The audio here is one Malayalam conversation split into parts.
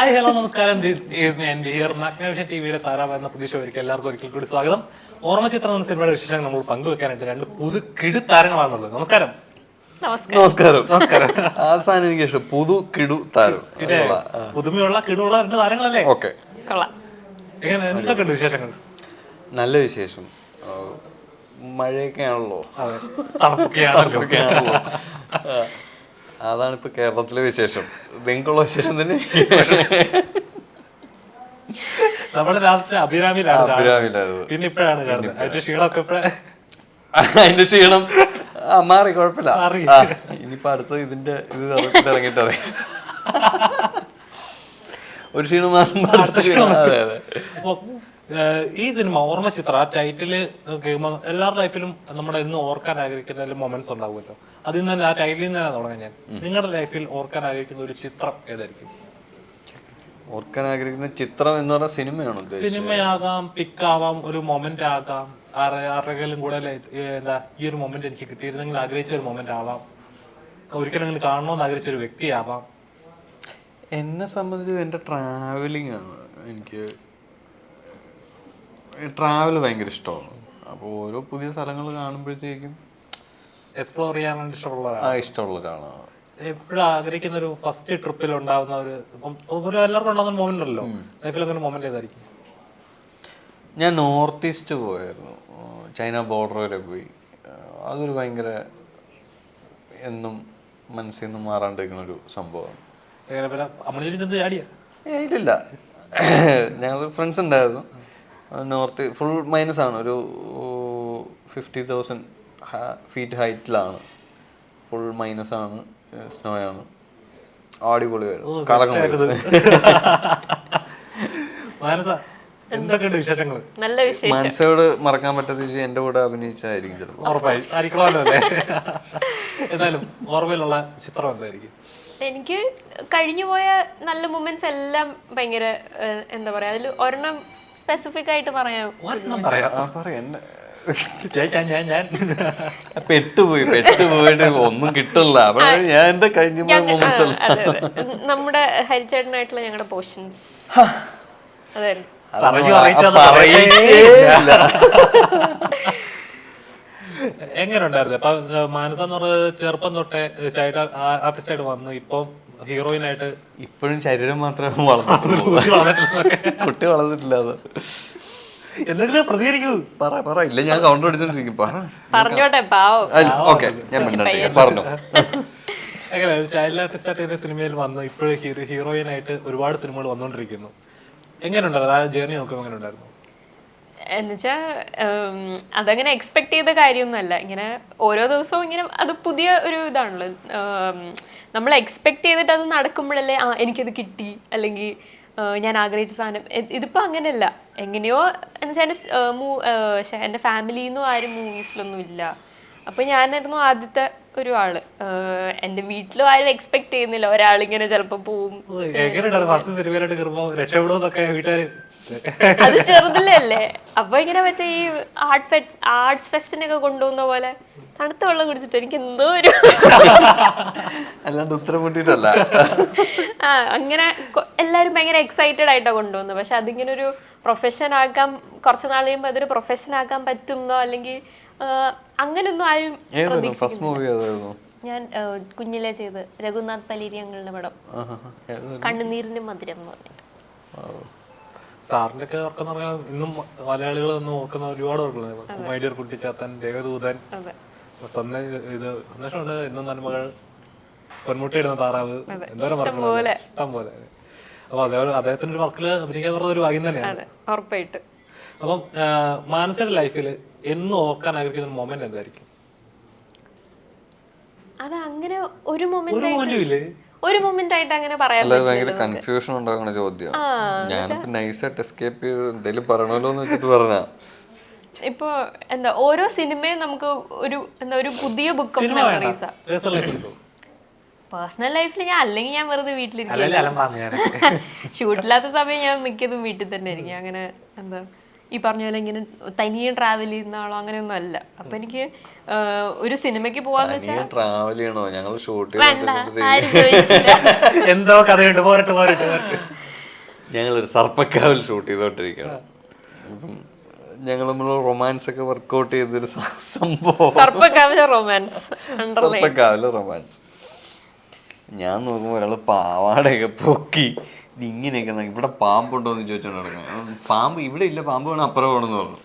ഹായ് ഹലോ നമസ്കാരം. ദിസ് ഈസ് മീ ഹിയർ നാഗ്നവിഷൻ ടിവിയുടെ താരാപ എന്ന പുതിയ ഷോയിലേക്ക് എല്ലാവർക്കും ഒരിക്കൽ കൂടി സ്വാഗതം. ഓർമ്മചിത്രം എന്ന സിനിമയുടെ വിശേഷങ്ങൾ നമ്മൾ പങ്കുവെക്കാനായിട്ട് രണ്ട് പുതു കിടു താരങ്ങളാണുള്ളത്. നമസ്കാരം. നമസ്കാരം. നമസ്കാരം. സാധനം എനിക്ക് ഇഷ്ടം. പുതു കിടു താരം. പുതുമയുള്ള കിടുള്ള രണ്ട് താരങ്ങളല്ലേ? ഓക്കെ. കൊള്ളാം. എങ്ങനെ എന്തൊക്കെയുണ്ട് വിശേഷങ്ങൾ? നല്ല വിശേഷം. മഴയൊക്കെ ആണല്ലോ. അതെ. തണുപ്പൊക്കെയാണല്ലോ ആണല്ലോ. ആ, അതാണ് ഇപ്പൊ കേരളത്തിലെ വിശേഷം. നിങ്ങൾക്കുള്ള വിശേഷം തന്നെ? നമ്മുടെ ലാസ്റ്റ് അഭിരാമിയിലാണ് കാണുന്നത്. അഭിരാമിയിലായിരുന്നു. പിന്നെ ഇപ്പോഴാണ് കാണുന്നത്. അതിന്റെ ക്ഷീണമൊക്കെ ഇപ്പഴേ? അതിന്റെ ക്ഷീണം. മാറി കുഴപ്പമില്ല. ഇനിയിപ്പോ അടുത്ത ഇതിന്റെ ഇത് ഇറങ്ങിട്ടറിയാം ഒരു ക്ഷീണം മാറുമ്പോ അടുത്ത ക്ഷീണം അതെ അതെ. അപ്പൊ ഈ സിനിമ ഓർമ്മ ചിത്രം ആ ടൈറ്റിൽ കേൾക്കുമ്പോൾ എല്ലാവരുടെ ലൈഫിലും നമ്മുടെ ഇന്ന് ഓർക്കാൻ ആഗ്രഹിക്കുന്ന മൊമെന്റ്സ് ഉണ്ടാവുമല്ലോ. അതിൽ നിന്ന് തന്നെ ആ ടൈറ്റിൽ നിന്ന് തന്നെ തുടങ്ങാൻ ഞാൻ. നിങ്ങളുടെ ലൈഫിൽ ഓർക്കാൻ ആഗ്രഹിക്കുന്ന ഒരു ചിത്രം ഏതായിരിക്കും? ഓർക്കാൻ ആഗ്രഹിക്കുന്ന ചിത്രം എന്ന് പറഞ്ഞ സിനിമയാണ് ഉദ്ദേശിച്ചത്. സിനിമയാകാം പിക്കാവാം ഒരു മൊമെന്റ് ആകാം. ആരെ- ആരുടെയെങ്കിലും കൂടെ ലൈ- എന്താ ഈ ഒരു മൊമെന്റ് എനിക്ക് കിട്ടിയിരുന്നെങ്കിൽ ആഗ്രഹിച്ച ഒരു മൊമെന്റ് ആവാം. ഒരിക്കലെങ്കിലും കാണണമെന്ന് ആഗ്രഹിച്ച ഒരു വ്യക്തിയാവാം. എന്നെ സംബന്ധിച്ച് എന്റെ ട്രാവലിംഗ് ആണ്. എനിക്ക് ട്രാവൽ ഭയങ്കര ഇഷ്ടമാണ്. അപ്പോൾ ഓരോ പുതിയ സ്ഥലങ്ങൾ കാണുമ്പോഴത്തേക്കും എക്സ്പ്ലോർ ചെയ്യാനാണ് ഇഷ്ടമുള്ളതാണ് ആ ഇഷ്ടമുള്ള ഒരാളാണ്. എപ്പോഴും ആഗ്രഹിക്കുന്ന ഒരു ഫസ്റ്റ് ട്രിപ്പിൽ ഉണ്ടാകുന്ന ഒരു ഇപ്പം ഒരു എല്ലാവർക്കും ഉണ്ടാകുന്ന മൊമെന്റ് ഉണ്ടല്ലോ. ലൈഫിൽ അങ്ങനെ മൊമെന്റ് ഏതായിരിക്കും? ഞാൻ നോർത്ത് ഈസ്റ്റ് പോയായിരുന്നു. ചൈന ബോർഡർ വരെ പോയി. അതൊരു ഭയങ്കര എന്നും മനസ്സിൽ നിന്ന് മാറാണ്ടിരിക്കുന്ന ഒരു സംഭവമാണ്. ഇല്ലില്ല. ഞങ്ങൾ ഫ്രണ്ട്സ് ഉണ്ടായിരുന്നു. നോർത്ത് ഫുൾ മൈനസ് ആണ്. ഒരു ഫിഫ്റ്റി തൗസൻഡ് ഫീറ്റ് ഹൈറ്റിലാണ് ഫുൾ മൈനസ് ആണ്. സ്നോ ആണ്. അടിപൊളിയായിരുന്നു കറങ്ങും. നല്ല വിശേഷം. മനസ്സോട് മറക്കാൻ പറ്റാത്ത ചേച്ചി എന്റെ കൂടെ അഭിനയിച്ചായിരിക്കും ചിലപ്പോൾ എന്നാലും ഓർമ്മയിലുള്ള ചിത്രം എന്തായിരിക്കും? എനിക്ക് കഴിഞ്ഞു പോയ നല്ല മൊമെന്റ്സ് എല്ലാം ഭയങ്കര എന്താ പറയാ അതിൽ ഒരെണ്ണം സ്പെസിഫിക് ആയിട്ട് പറയാം. പെട്ടുപോയി പെട്ടുപോയിട്ട് ഒന്നും കിട്ടില്ല ഞാൻ എന്റെ കഴിഞ്ഞ നമ്മുടെ ഹരിച്ചേട്ടനായിട്ടുള്ള ഞങ്ങളുടെ പോർഷൻസ് അതായിരുന്നു. എങ്ങനെ ഉണ്ടായിരുന്നു? അപ്പൊ മാനസ എന്ന് പറഞ്ഞത് ചെറുപ്പം തൊട്ടേ ചൈൽഡ് ആർട്ടിസ്റ്റ് ആയിട്ട് വന്നു ഇപ്പം ഹീറോയിൻ ആയിട്ട് ഇപ്പോഴും ശരീരം മാത്രമേ വളർന്നിട്ടുള്ളൂ. കുട്ടി വളർന്നിട്ടില്ല. അത്. എന്തെങ്കിലും പ്രതികരിക്കൂ. പറ പറ. ഇല്ല ഞാൻ കൗണ്ടർ അടിച്ചോണ്ടിരിക്കും. പറ. പറഞ്ഞോട്ടെ പാവം. ഓക്കെ ഞാൻ. പറഞ്ഞു. എങ്ങനെ ചൈൽഡ് ആർട്ടിസ്റ്റ് ആയിട്ട് സിനിമയിൽ വന്ന് ഇപ്പോഴും ഹീറോ ഹീറോയിൻ ആയിട്ട് ഒരുപാട് സിനിമകൾ വന്നുകൊണ്ടിരിക്കുന്നു എങ്ങനെ ഉണ്ടായിരുന്നു? ആ ജേർണി നോക്കുമ്പോൾ എങ്ങനെ ഉണ്ടായിരുന്നു? എന്നുവെച്ചാ അതങ്ങനെ എക്സ്പെക്ട് ചെയ്ത കാര്യമൊന്നുമല്ല. ഇങ്ങനെ ഓരോ ദിവസവും ഇങ്ങനെ അത് പുതിയ ഒരു ഇതാണല്ലോ. നമ്മൾ എക്സ്പെക്ട് ചെയ്തിട്ട് അത് നടക്കുമ്പോഴല്ലേ ആ എനിക്കത് കിട്ടി. അല്ലെങ്കിൽ ഞാൻ ആഗ്രഹിച്ച സാധനം. ഇത് ഇതിപ്പോൾ അങ്ങനെയല്ല. എങ്ങനെയോ എന്നുവെച്ചാൽ എന്റെ എന്റെ ഫാമിലിയിൽ ആരും മൂവീസിലൊന്നും ഇല്ല അപ്പോൾ ഞാനായിരുന്നു ആദ്യത്തെ ഒരു ആൾ. എന്റെ എന്റെ വീട്ടിലും ആരും എക്സ്പെക്ട് ചെയ്യുന്നില്ല. ഒരാളിങ്ങനെ ചിലപ്പോ പോവും. അത് ചെറുതിലല്ലേ. അപ്പൊ ഇങ്ങനെ മറ്റേ ഈ ആർട്ട് ഫെസ്റ്റ് ആർട്സ് ഫെസ്റ്റിനൊക്കെ കൊണ്ടുപോകുന്ന പോലെ തണുത്ത വെള്ളം കുടിച്ചിട്ട് എനിക്ക് എന്തോ ഒരു അല്ലാണ്ട് ഉത്തരം മുട്ടിട്ടല്ല ആ അങ്ങനെ എല്ലാരും എല്ലാവരും ഭയങ്കര എക്സൈറ്റഡ് ആയിട്ടാണ് കൊണ്ടുപോകുന്നത്. പക്ഷെ അതിങ്ങനെ ഒരു പ്രൊഫഷൻ ആക്കാൻ കുറച്ച് നാൾ കഴിയുമ്പോൾ അതൊരു പ്രൊഫഷൻ ആക്കാൻ പറ്റുന്നോ? അല്ലെങ്കിൽ ആ, അങ്ങനെയൊന്നും ആരും ഫസ്റ്റ് മൂവി ഏതായിരുന്നു? ഞാൻ കുഞ്ഞിലെ ചെയ്ത് രഘുനാഥ് പലീരിയങ്ങളുടെ പടം? കണ്ണുനീരിന്റെ മധുരം എന്ന് സാറിന്റെ ഒക്കെ ഓർക്കുന്ന പറഞ്ഞാൽ ഇന്നും മലയാളികൾ ഒന്നും ഓർക്കുന്ന ഒരുപാട് ഓർക്കുന്നത് മൈഡിയർ കുട്ടിച്ചാത്തൻ ദേവദൂതൻ തന്നെ ഇത് സന്ദേശമുണ്ട് ഇന്നും നന്മകൾ പൊന്മുട്ടയിടുന്ന താറാവ്. എന്തോരം പറഞ്ഞു. ഇഷ്ടം പോലെ. അപ്പൊ അതേപോലെ അദ്ദേഹത്തിന്റെ ഒരു വർക്കിൽ അഭിനയിക്കാൻ പറഞ്ഞ ഒരു ഭാഗ്യം തന്നെയാണ്. അതെ. ഉറപ്പായിട്ട്. അപ്പം മാനസയുടെ ലൈഫിൽ എന്ന് ഓർക്കാൻ ആഗ്രഹിക്കുന്ന മൊമെന്റ് എന്തായിരിക്കും? അത് അങ്ങനെ ഒരു മൊമെന്റ് ഒരു മൊമെന്റ് ആയിട്ട് അങ്ങനെ പറയാൻ ഭയങ്കര കൺഫ്യൂഷൻ ഉണ്ടാക്കുന്ന ചോദ്യം. ഞാനിപ്പോ നൈസായിട്ട് എസ്കേപ്പ് ചെയ്ത് എന്തെങ്കിലും പറയണല്ലോ എന്ന് വെച്ചിട്ട് പറഞ്ഞാ ഇപ്പോ എന്താ ഓരോ സിനിമയും നമുക്ക് ഒരു എന്താ ഒരു പുതിയ ബുക്ക് ഓഫ് മെമ്മറീസാ പേഴ്സണൽ ലൈഫിൽ ഞാൻ അല്ലെങ്കിൽ ഞാൻ വെറുതെ വീട്ടിലിരിക്കും ഞാൻ ഷൂട്ടില്ലാത്ത സമയം ഞാൻ മിക്കതും വീട്ടിൽ തന്നെ ആയിരിക്കും. അങ്ങനെ എന്താ ഈ പറഞ്ഞ പോലെ ഇങ്ങനെ തനിയെ ട്രാവൽ ചെയ്യുന്ന ആളോ അങ്ങനെയൊന്നും അല്ല. അപ്പൊ എനിക്ക് ഒരു സിനിമയ്ക്ക് പോവാന്ന് വെച്ചാൽ ട്രാവൽ ചെയ്യണോ? ഞങ്ങൾ ഷൂട്ട് എന്തോ കഥയുണ്ട്. പോരട്ടെ പോരട്ടെ ഞങ്ങൾ ഒരു സർപ്പക്കാവിൽ ഷൂട്ട് ചെയ്തോണ്ടിരിക്കുകയാണ്. ഞങ്ങൾ നമ്മൾ റൊമാൻസ് ഒക്കെ വർക്ക്ഔട്ട് ചെയ്തൊരു സംഭവം. സർപ്പക്കാവിലെ റൊമാൻസ് സർപ്പക്കാവിലെ റൊമാൻസ് ഞാൻ നോക്കുമ്പോൾ ഒരാൾ പാവാടയൊക്കെ പൊക്കി ഇത് ഇങ്ങനെയൊക്കെ ഇവിടെ പാമ്പുണ്ടോ എന്ന് ചോദിച്ചോണ്ട് നടക്കുന്നത് പാമ്പ് ഇവിടെ ഇല്ല പാമ്പ് വേണം അപ്പുറം വേണമെന്ന് പറഞ്ഞു.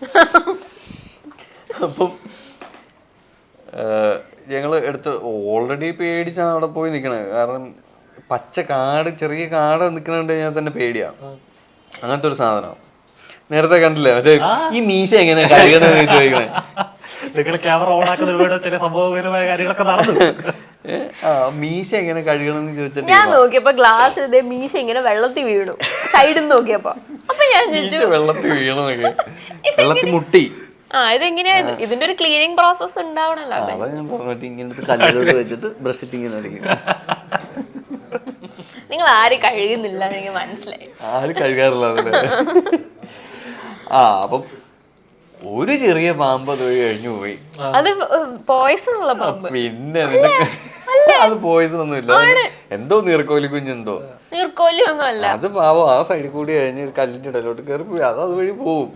അപ്പം ഞങ്ങൾ എടുത്ത് ഓൾറെഡി പേടിച്ചാണ് അവിടെ പോയി നിൽക്കണത് കാരണം പച്ച കാട് ചെറിയ കാട് നിൽക്കുന്നുണ്ട് ഞാൻ തന്നെ പേടിയാണ് അങ്ങനത്തെ ഒരു സാധനം. നേരത്തെ കണ്ടില്ല? മറ്റേ ഈ മീശ എങ്ങനെ കഴുകണമെന്ന് ചോദിക്കണേ. നിങ്ങൾ ക്യാമറ ഓൺ ആക്കുന്ന ചില സംഭവകരമായ കാര്യങ്ങളൊക്കെ നടന്നു. മീശ എങ്ങനെ കഴുകണമെന്ന് ചോദിച്ചിട്ട് ഞാൻ നോക്കിയപ്പോ ഗ്ലാസ് ഇതേ മീശ ഇങ്ങനെ വെള്ളത്തിൽ വീണു. സൈഡിൽ നോക്കിയപ്പോ. അപ്പൊ ഞാൻ മീശ വെള്ളത്തിൽ വീണതൊക്കെ. വെള്ളത്തിൽ മുട്ടി. ആ ഇതെങ്ങനെയാ ഇത്? ഇതിന്റെ ഒരു ക്ലീനിങ് പ്രോസസ് ഉണ്ടാവണല്ലോ അതാ ഞാൻ പറഞ്ഞിട്ട് ഇങ്ങനെ കല്ലിലോട്ട് വെച്ചിട്ട് ബ്രഷ് ഇട്ട് ഇങ്ങനെ അടിക്കും. നിങ്ങൾ ആരും കഴിയുന്നില്ല എനിക്ക് മനസ്സിലായി. ആരും കഴുകാറില്ല ആ അപ്പം ഒരു ചെറിയ പാമ്പ് അത് വഴി കഴിഞ്ഞു പോയി. അത് പോയിസൺ ഉള്ള പാമ്പ്. പിന്നെ അത് പോയിസൺ ഒന്നും ഇല്ല എന്തോ നീർക്കോലി കുഞ്ഞെന്തോ. നീർക്കോലി ഒന്നുമല്ല. അത് പാവം ആ സൈഡിൽ കൂടി കഴിഞ്ഞ് ഒരു കല്ലിന്റെ ഇടയിലോട്ട് കയറി പോയി അത് അതുവഴി പോവും.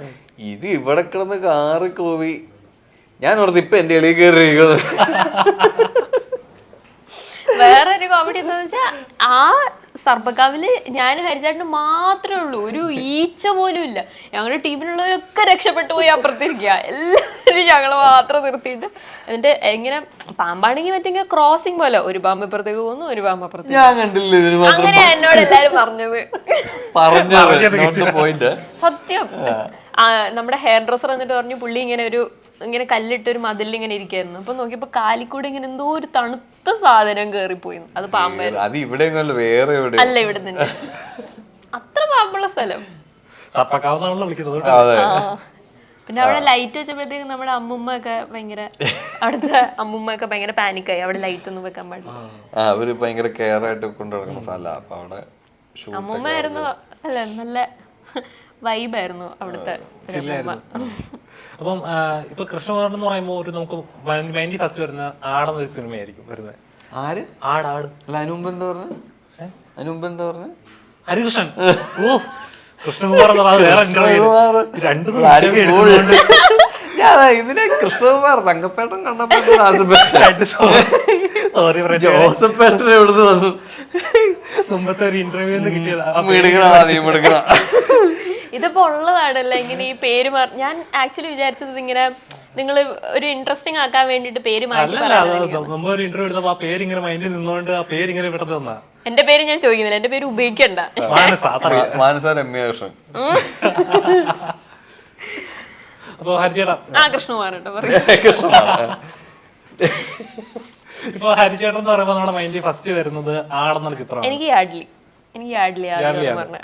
ഇത് ഇവിടെ കിടന്ന് കാറ് കോവി ഞാൻ ഓർത്ത് ഇപ്പൊ എന്റെ എളിയിൽ കയറി വേറൊരു കോമഡി എന്താന്ന് വെച്ചാ ആ സർപ്പക്കാവിൽ ഞാൻ ഹരിചാട്ടിന് മാത്രമേ ഉള്ളൂ. ഒരു ഈച്ച പോലും ഇല്ല. ഞങ്ങളുടെ ടീമിലുള്ളവരൊക്കെ രക്ഷപ്പെട്ടു പോയി അപ്പുറത്തിരിക്കുക എല്ലാവരും ഞങ്ങൾ മാത്രം നിർത്തിയിട്ട് എന്നിട്ട് എങ്ങനെ പാമ്പാണെങ്കിൽ മറ്റിങ്ങനെ ക്രോസിംഗ് പോലെ. ഒരു പാമ്പ് ഇപ്പുറത്തേക്ക് പോകുന്നു ഒരു പാമ്പ് അപ്പുറത്തേക്ക് ഞാൻ കണ്ടില്ല ഇതിന് മാത്രം എന്നോട് എല്ലാരും പറഞ്ഞത്. പറഞ്ഞത് പോയിന്റ്? സത്യം. നമ്മുടെ ഹെയർ ഡ്രസ്സർ എന്നിട്ട് പറഞ്ഞു പുള്ളി ഇങ്ങനെ ഒരു ഇങ്ങനെ കല്ലിട്ട് ഒരു മതിലിൽ ഇങ്ങനെ ഇരിക്കായിരുന്നു. അപ്പൊ നോക്കിയപ്പോ കാലിക്കൂടെ ഇങ്ങനെ എന്തോ ഒരു തണുത്ത സാധനം കേറിപ്പോയി അത് പാമ്പായിരുന്നു അത് ഇവിടെ വേറെ എവിടെ അല്ല ഇവിടെ തന്നെ. അത്ര പാമ്പുള്ള സ്ഥലം. വിളിക്കുന്നത്. പിന്നെ അവിടെ ലൈറ്റ് വെച്ചപ്പോഴത്തേക്ക് നമ്മുടെ അമ്മുമ്മ ഒക്കെ ഭയങ്കര അവിടുത്തെ അമ്മുമ്മ ഒക്കെ ഭയങ്കര പാനിക്കായി അവിടെ ലൈറ്റ് ഒന്നും വെക്കാൻ പാടില്ല. ആ അവർ ഭയങ്കര കെയർ ആയിട്ട് കൊണ്ടു നടക്കുന്ന സ്ഥലമാണ് അപ്പൊ അവിടെ shoot അമ്മുമ്മ ആയിരുന്നു. അല്ല നല്ല വൈബായിരുന്നു അവിടുത്തെ ഒരു. അപ്പം ഇപ്പൊ കൃഷ്ണകുമാരൻ എന്ന് പറയുമ്പോൾ ഒരു നമുക്ക് മൈൻഡി ഫസ്റ്റ് വരുന്ന ആടെന്നൊരു സിനിമയായിരിക്കും വരുന്നത്. ആര്? ആട് ആട് അല്ല അനുമ്പ് എന്താ പറഞ്ഞു? അനുമ്പ് എന്താ പറഞ്ഞു? ഹരികൃഷ്ണൻ. ഓ. കൃഷ്ണകുമാർ വേറെ ഞാൻ ഇതിനെ കൃഷ്ണകുമാർ തങ്കപ്പേട്ടൻ കണ്ടപ്പോ ജോസഫേട്ടൻ എവിടുന്ന് വന്നു? മുമ്പത്തെ ഒരു ഇന്റർവ്യൂ ഇതിപ്പോ ഉള്ളതാണല്ലേ ഇങ്ങനെ ഈ പേര് ഞാൻ ആക്ച്വലി വിചാരിച്ചത് ഇങ്ങനെ നിങ്ങൾ ഒരു ഇൻട്രസ്റ്റിംഗ് ആക്കാൻ വേണ്ടിട്ട് പേര് മാറ്റി അല്ലല്ല പറയാൻ അത് മുമ്പ് ഒരു ഇന്റർവ്യൂ എടുത്തപ്പോ ആ പേരിങ്ങനെ മൈൻഡിൽ നിന്നുകൊണ്ട് ആ വിട്ടത് തന്നാ. എന്റെ പേര് ഞാൻ ചോദിക്കുന്നില്ല എന്റെ പേര് ഉപയോഗിക്കണ്ട. മാനസ അതറിയാം മാനസ രമ്യ കൃഷ്ണൻ. അപ്പൊ ഹരിചേട്ടാ. ആ കൃഷ്ണകുമാർ കേട്ടോ പറയും. ഇപ്പൊ ഹരിചേട്ടൻ എന്ന് പറയുമ്പോ നമ്മുടെ മൈൻഡിൽ ഫസ്റ്റ് വരുന്നത് ആടെന്നുള്ള ചിത്രമാണ്. എനിക്ക് യാഡ്ലി എനിക്ക് യാഡ്ലി ആണ് പറഞ്ഞ.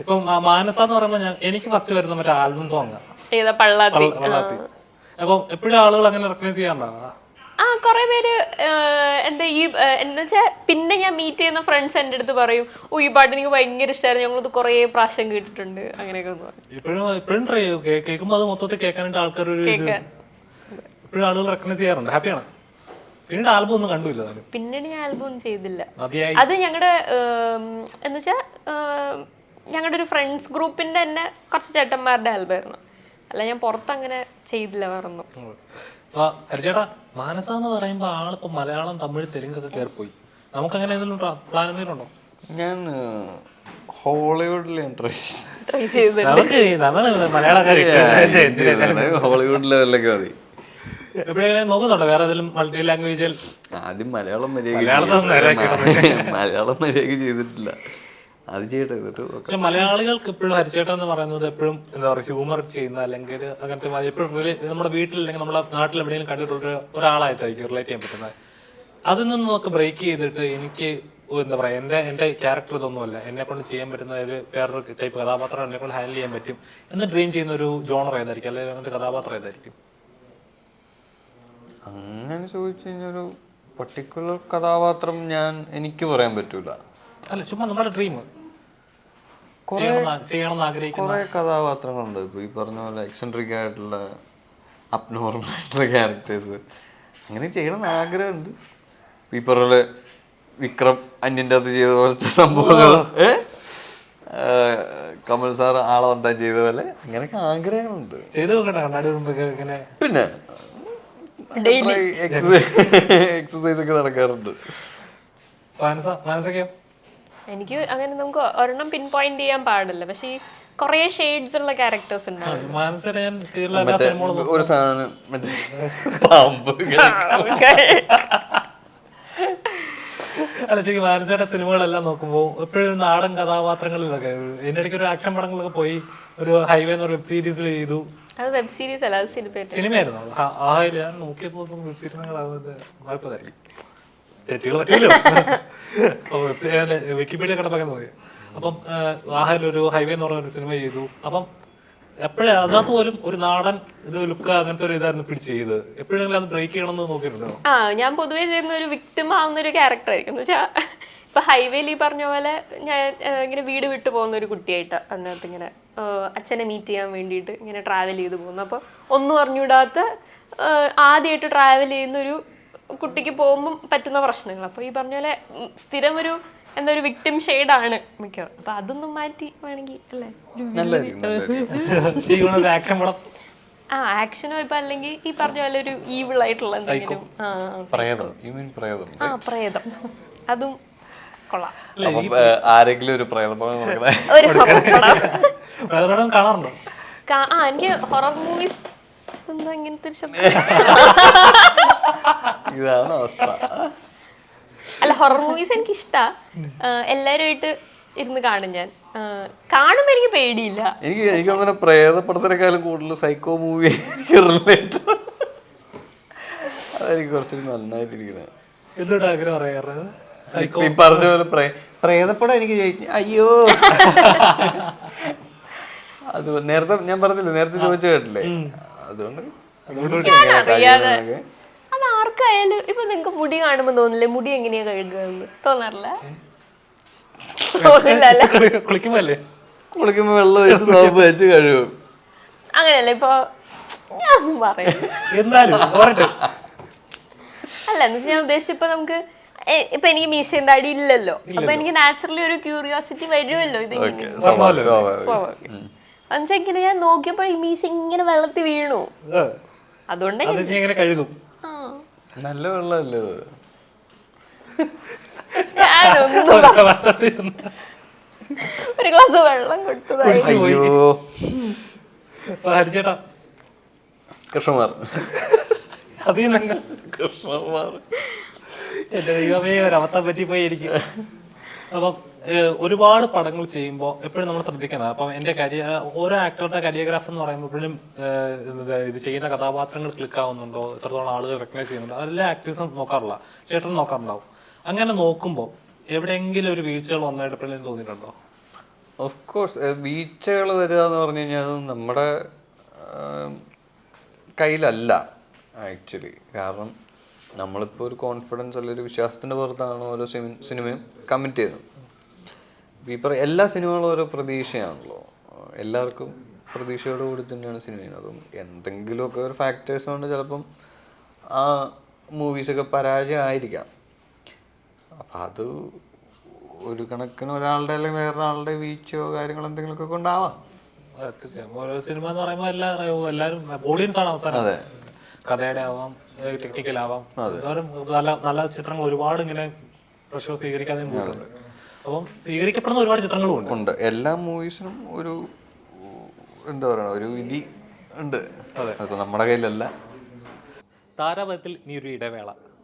ഇപ്പം ആ മാനസ എന്ന് പറയുമ്പോ ഞാൻ എനിക്ക് ഫസ്റ്റ് വരുന്ന മറ്റേ ആൽബം സോങ് ഏതാ പള്ളാത്തി. അപ്പം എപ്പോഴും ആളുകൾ അങ്ങനെ റെക്കഗ്നൈസ് ചെയ്യാറുണ്ടോ ആ കുറെ പേര് എന്റെ ഈ എന്നുവെച്ചാൽ പിന്നെ ഞാൻ മീറ്റ് ചെയ്യുന്ന ഫ്രണ്ട്സ് എന്റെ അടുത്ത് പറയും ഓ ഈ പാട്ട് എനിക്ക് ഭയങ്കര ഇഷ്ടമായിരുന്നു ഞങ്ങളിത് കുറേ പ്രാവശ്യം കേട്ടിട്ടുണ്ട്. അങ്ങനെയൊക്കെ ഒന്ന് പറയും. ഇപ്പോഴും ഇപ്പോഴും ട്രൈ ചെയ്തു. കേൾക്കുമ്പോൾ അത് മൊത്തത്തിൽ കേൾക്കാനായിട്ട് ആൾക്കാർ ഒരു ഇത് കേൾക്കാൻ. ഇപ്പോഴും ആളുകൾ റെക്കഗ്നൈസ് ചെയ്യാറുണ്ട്. ഹാപ്പിയാണ് പിന്നീട് ആൽബം ഒന്നും പിന്നീട് ഞാൻ ആൽബം ഒന്നും ചെയ്തില്ല. മതിയായി. അത് ഞങ്ങളുടെ എന്ന് വെച്ചാൽ ഞങ്ങളുടെ ഒരു ഫ്രണ്ട്സ് ഗ്രൂപ്പിന്റെ തന്നെ കുറച്ച് ചേട്ടന്മാരുടെ ആൽബം ആൽബമായിരുന്നു അല്ല ഞാൻ പുറത്തങ്ങനെ ചെയ്തില്ല വേറൊന്നും. അപ്പൊ ഹരിചേട്ടാ മാനസ എന്ന് പറയുമ്പോ ആളിപ്പോ മലയാളം തമിഴ് തെലുങ്കൊക്കെ കയറിപ്പോയി നമുക്ക് അങ്ങനെ എന്തെങ്കിലും പ്ലാൻ എന്തെങ്കിലും ഉണ്ടോ? ഞാൻ ഹോളിവുഡിലെ ഹോളിവുഡ് ലെവലിലൊക്കെ മതി. നോക്കുന്നുണ്ടോ? വേറെ മൾട്ടി ലാംഗ്വേജിൽ ആദ്യം മലയാളം മര്യാദ മലയാളം മര്യാദ ചെയ്തിട്ടില്ല. അത് ചെയ്യട്ടെ എന്നിട്ട് മലയാളികൾക്ക് എപ്പോഴും ഹരിച്ചേട്ടൻ എന്ന് പറയുന്നത് എപ്പോഴും എന്താ പറയുക ഹ്യൂമർ ചെയ്യുന്ന അല്ലെങ്കിൽ അങ്ങനത്തെ എപ്പോഴും നമ്മുടെ വീട്ടിൽ അല്ലെങ്കിൽ നമ്മുടെ നാട്ടിൽ എവിടെയെങ്കിലും കണ്ടിട്ടുള്ള ഒരു- ഒരാളായിട്ടായിരിക്കും റിലേറ്റ് ചെയ്യാൻ പറ്റുന്നത്. അതിൽ നിന്ന് നമുക്ക് ബ്രേക്ക് ചെയ്തിട്ട് എനിക്ക് എന്താ പറയാ എന്റെ എന്റെ ക്യാരക്ടർ ഇതൊന്നുമല്ല. എന്നെ കൊണ്ട് ചെയ്യാൻ പറ്റുന്ന ഒരു വേറൊരു ടൈപ്പ് കഥാപാത്രം എന്നെ കൊണ്ട് ഹാൻഡിൽ ചെയ്യാൻ പറ്റും എന്ന് ഡ്രീം ചെയ്യുന്ന ഒരു ജോണർ ഏതായിരിക്കും? അല്ലെങ്കിൽ അങ്ങനത്തെ കഥാപാത്രം ഏതായിരിക്കും? അങ്ങനെ ചോദിച്ചു കഴിഞ്ഞാൽ ഒരു പർട്ടിക്കുലർ കഥാപാത്രം ഞാൻ എനിക്ക് പറയാൻ പറ്റൂല. അല്ല ചുമ്മാ നമ്മുടെ ഡ്രീം കുറെ കഥാപാത്രങ്ങളുണ്ട്. ഇപ്പൊ ഈ പറഞ്ഞ പോലെ എക്സെൻട്രിക് ആയിട്ടുള്ള അബ്നോർമൽ ആയിട്ടുള്ള ക്യാരക്ടേഴ്സ് അങ്ങനെ ചെയ്യണം എന്ന് ആഗ്രഹമുണ്ട്. ഈ പറഞ്ഞ പോലെ വിക്രം അന്യന്റെ അത് ചെയ്ത പോലത്തെ സംഭവങ്ങൾ. കമൽ സാർ ആളെ വന്താൻ ചെയ്ത പോലെ അങ്ങനെയൊക്കെ ആഗ്രഹങ്ങളുണ്ട് പിന്നെ എക്സസൈസ് ഒക്കെ നടക്കാറുണ്ട്. മാനസ മാനസൊക്കെയോ എനിക്ക് അങ്ങനെ നമുക്ക് ഒരെണ്ണം പിൻ പോയിന്റ് ചെയ്യാൻ പാടില്ല. പക്ഷേ ഈ കുറേ ഷെയ്ഡ്സ് ഉള്ള ക്യാരക്ടേഴ്സ് ഉണ്ടാവും ഒരു സാധനം. അല്ല ശരി മാനസയുടെ സിനിമകളെല്ലാം നോക്കുമ്പോൾ എപ്പോഴും നാടൻ കഥാപാത്രങ്ങളിലൊക്കെ എന്റെ ഇടയ്ക്ക് ഒരു ആക്ഷൻ പടങ്ങളൊക്കെ പോയി ഒരു ഹൈവേ എന്ന് വെബ് സീരീസിൽ ചെയ്തു. അത് വെബ് സീരീസ് അല്ല അത് സിനിമയായിരുന്നു. ഞാൻ നോക്കിയപ്പോൾ വെബ് സീരീസ് കുഴപ്പമായിരിക്കും. തെറ്റുകൾ പറ്റില്ലോ വിക്കിപീഡിയ കിടപ്പാക്കാൻ മതി അപ്പം ആഹാരം ഒരു ഹൈവേ എന്ന് പറഞ്ഞ ഒരു സിനിമ ചെയ്തു. അപ്പം എപ്പോഴേ അതിനകത്ത് പോലും ഒരു നാടൻ ഇത് ലുക്ക് അങ്ങനത്തെ ഒരു ഇതായിരുന്നു പിടിച്ച് ചെയ്ത് എപ്പോഴെങ്കിലും അത് ബ്രേക്ക് ചെയ്യണമെന്ന് നോക്കിയിട്ടുണ്ടോ? ആ ഞാൻ പൊതുവേ ചെയ്യുന്ന ഒരു വിക്ടിം ആവുന്ന ഒരു ക്യാരക്ടർ ആയിരിക്കും. എന്ന് വെച്ചാൽ ഇപ്പൊ ഹൈവേയിൽ ഈ പറഞ്ഞ പോലെ ഞാൻ ഇങ്ങനെ വീട് വിട്ടു പോകുന്ന ഒരു കുട്ടിയായിട്ട് അതിനകത്ത് ഇങ്ങനെ അച്ഛനെ മീറ്റ് ചെയ്യാൻ വേണ്ടിയിട്ട് ഇങ്ങനെ ട്രാവൽ ചെയ്ത് പോകുന്നു. അപ്പോൾ ഒന്നും അറിഞ്ഞൂടാത്ത ആദ്യമായിട്ട് ട്രാവൽ ചെയ്യുന്ന ഒരു കുട്ടിക്ക് പോകുമ്പം പറ്റുന്ന പ്രശ്നങ്ങൾ. അപ്പോൾ ഈ പറഞ്ഞ പോലെ സ്ഥിരം ഒരു എന്താ ഒരു വിക്ടിം ഷെയ്ഡാണ് മിക്കവാറും. അപ്പൊ അതൊന്നും മാറ്റി വേണമെങ്കിൽ അല്ലേ? ആ ആക്ഷനോ ഇപ്പൊ അല്ലെങ്കിൽ ഈ പറഞ്ഞ പോലെ ഒരു ഈവിൾ ആയിട്ടുള്ള എന്തെങ്കിലും. ആ പ്രേതം. യു മീൻ പ്രേതം ആ പ്രേതം. അതും കൊള്ളാം. ആരെങ്കിലും ഒരു. പ്രേതപടം കാണാറുണ്ടോ? ആ എനിക്ക് ഹൊറർ മൂവീസ് എന്താ ഇങ്ങനത്തെ ഒരു ശബ്ദം ഇതാണ് അവസ്ഥ. അല്ല ഹൊറർ മൂവീസ് എനിക്ക് ഇഷ്ടാ എല്ലാവരുമായിട്ട് ഇരുന്ന് കാണും ഞാൻ. കാണുമ്പോ എനിക്ക് പേടിയില്ല. എനിക്ക് എനിക്ക് അങ്ങനെ പ്രേതപ്പടത്തിനേക്കാളും കൂടുതൽ സൈക്കോ മൂവി എനിക്ക് റിലേറ്റ് അതെനിക്ക് കുറച്ച് നന്നായിട്ടിരിക്കുന്നത്. എന്തുകൊണ്ട് ആഗ്രഹം പറയാറ്? ഇപ്പൊ ഈ പറഞ്ഞ പോലെ പ്രേ പ്രേതപ്പടം എനിക്ക് അയ്യോ. അത് നേരത്തെ ഞാൻ പറഞ്ഞില്ലേ നേരത്തെ ചോദിച്ചു കേട്ടില്ലേ? അതുകൊണ്ട് ആർക്കായാലും ഇപ്പൊ നിങ്ങക്ക് മുടി കാണുമ്പോ തോന്നില്ലേ? മുടി എങ്ങനെയാ കഴുകുക തോന്നാറില്ല? തോന്നില്ല അല്ലേ കുളിക്കുമ്പോ അല്ലേ കുളിക്കുമ്പോ വെള്ളം ഒഴിച്ച് സോപ്പ് വെച്ച് കഴുകും. അങ്ങനെയല്ല ഇപ്പൊ? ഞാൻ പറയാം എന്നാലും പോരട്ടെ. അല്ല എന്ന് വെച്ചാൽ ഞാൻ ഉദ്ദേശിച്ചപ്പോ നമുക്ക് എ- ഇപ്പൊ എനിക്ക് മീശയും താടി ഇല്ലല്ലോ അപ്പൊ എനിക്ക് നാച്ചുറലി ഒരു ക്യൂരിയോസിറ്റി വരുമല്ലോ ഇത് ഓക്കെ സ്വാഭാവികം എന്നുവെച്ചാൽ ഇങ്ങനെ ഞാൻ നോക്കിയപ്പോൾ ഈ മീശ ഇങ്ങനെ വെള്ളത്തിൽ വീണു. ഏ, അതുകൊണ്ട് അത് നീ എങ്ങനെ കഴുകും? ആ, നല്ല വെള്ളമല്ലേ അത്? ഞാനൊന്നും ഒരു ഗ്ലാസ് വെള്ളം കൊടുത്തതായി അയ്യോ. ഹരിച്ചേട്ടാ. അത് കൃഷ്ണമാർ എന്റെ ദൈവമേ ഒരു അബദ്ധം പറ്റിപ്പോയി എനിക്ക് അപ്പം ഒരുപാട് പടങ്ങൾ ചെയ്യുമ്പോൾ എപ്പോഴും നമ്മൾ ശ്രദ്ധിക്കണം. അപ്പം എന്റെ കരിയർ ഓരോ ആക്ടറുടെ കരിയോഗ്രാഫർ എന്ന് പറയുമ്പോൾ എപ്പോഴും ഇത് ചെയ്യുന്ന കഥാപാത്രങ്ങൾ ക്ലിക്ക് ആവുന്നുണ്ടോ? എത്രത്തോളം ആളുകൾ റെക്കഗ്നൈസ് ചെയ്യുന്നുണ്ടോ? അതെല്ലാം ആക്ടേഴ്സും നോക്കാറില്ല. ചേട്ടൻ നോക്കാറുണ്ടാവും. അങ്ങനെ നോക്കുമ്പോൾ എവിടെയെങ്കിലും ഒരു വീഴ്ചകൾ വന്നതായിട്ട് എപ്പോഴും തോന്നിയിട്ടുണ്ടോ? ഓഫ് കോഴ്സ് വീഴ്ചകൾ വരിക എന്ന് പറഞ്ഞു കഴിഞ്ഞാൽ നമ്മുടെ കയ്യിലല്ല ആക്ച്വലി കാരണം നമ്മളിപ്പോൾ ഒരു കോൺഫിഡൻസ് അല്ലെങ്കിൽ ഒരു വിശ്വാസത്തിന്റെ പുറത്താണ് ഓരോ സിനി സിനിമയും കമ്മിറ്റ് ചെയ്യുന്നത്. എല്ലാ സിനിമകളും ഓരോ പ്രതീക്ഷയാണല്ലോ. എല്ലാവർക്കും പ്രതീക്ഷയോട് കൂടി തന്നെയാണ് സിനിമ ചെയ്യുന്നത്. അതും എന്തെങ്കിലുമൊക്കെ ഒരു ഫാക്ടേഴ്സ് കൊണ്ട് ചിലപ്പം ആ മൂവീസൊക്കെ പരാജയമായിരിക്കാം. അപ്പം അത് ഒരു കണക്കിന് ഒരാളുടെ അല്ലെങ്കിൽ വേറൊരാളുടെ വീഴ്ചയോ കാര്യങ്ങളോ എന്തെങ്കിലുമൊക്കെ കൊണ്ടാവാം തീർച്ചയായും. ഓരോ സിനിമ എന്ന് പറയുമ്പോൾ എല്ലാ എല്ലാവരും ഓഡിയൻസ് ആണ് അവസാനം. അതെ. കഥയുടെ ആവാം ടെക്നിക്കൽ ആവാം. നല്ല നല്ല ചിത്രങ്ങൾ ഒരുപാട് ഇങ്ങനെ പ്രശ്നം സ്വീകരിക്കാതെ പോയിട്ടുണ്ട്. അപ്പം സ്വീകരിക്കപ്പെടുന്ന ഒരുപാട് ചിത്രങ്ങളും ഉണ്ട്. ഉണ്ട് എല്ലാ മൂവീസിനും ഒരു എന്താ പറയുക ഒരു വിധി ഉണ്ട്. അതൊക്കെ നമ്മുടെ കയ്യിലല്ല. താരാപഥത്തിൽ നീ ഒരു ഇടവേള.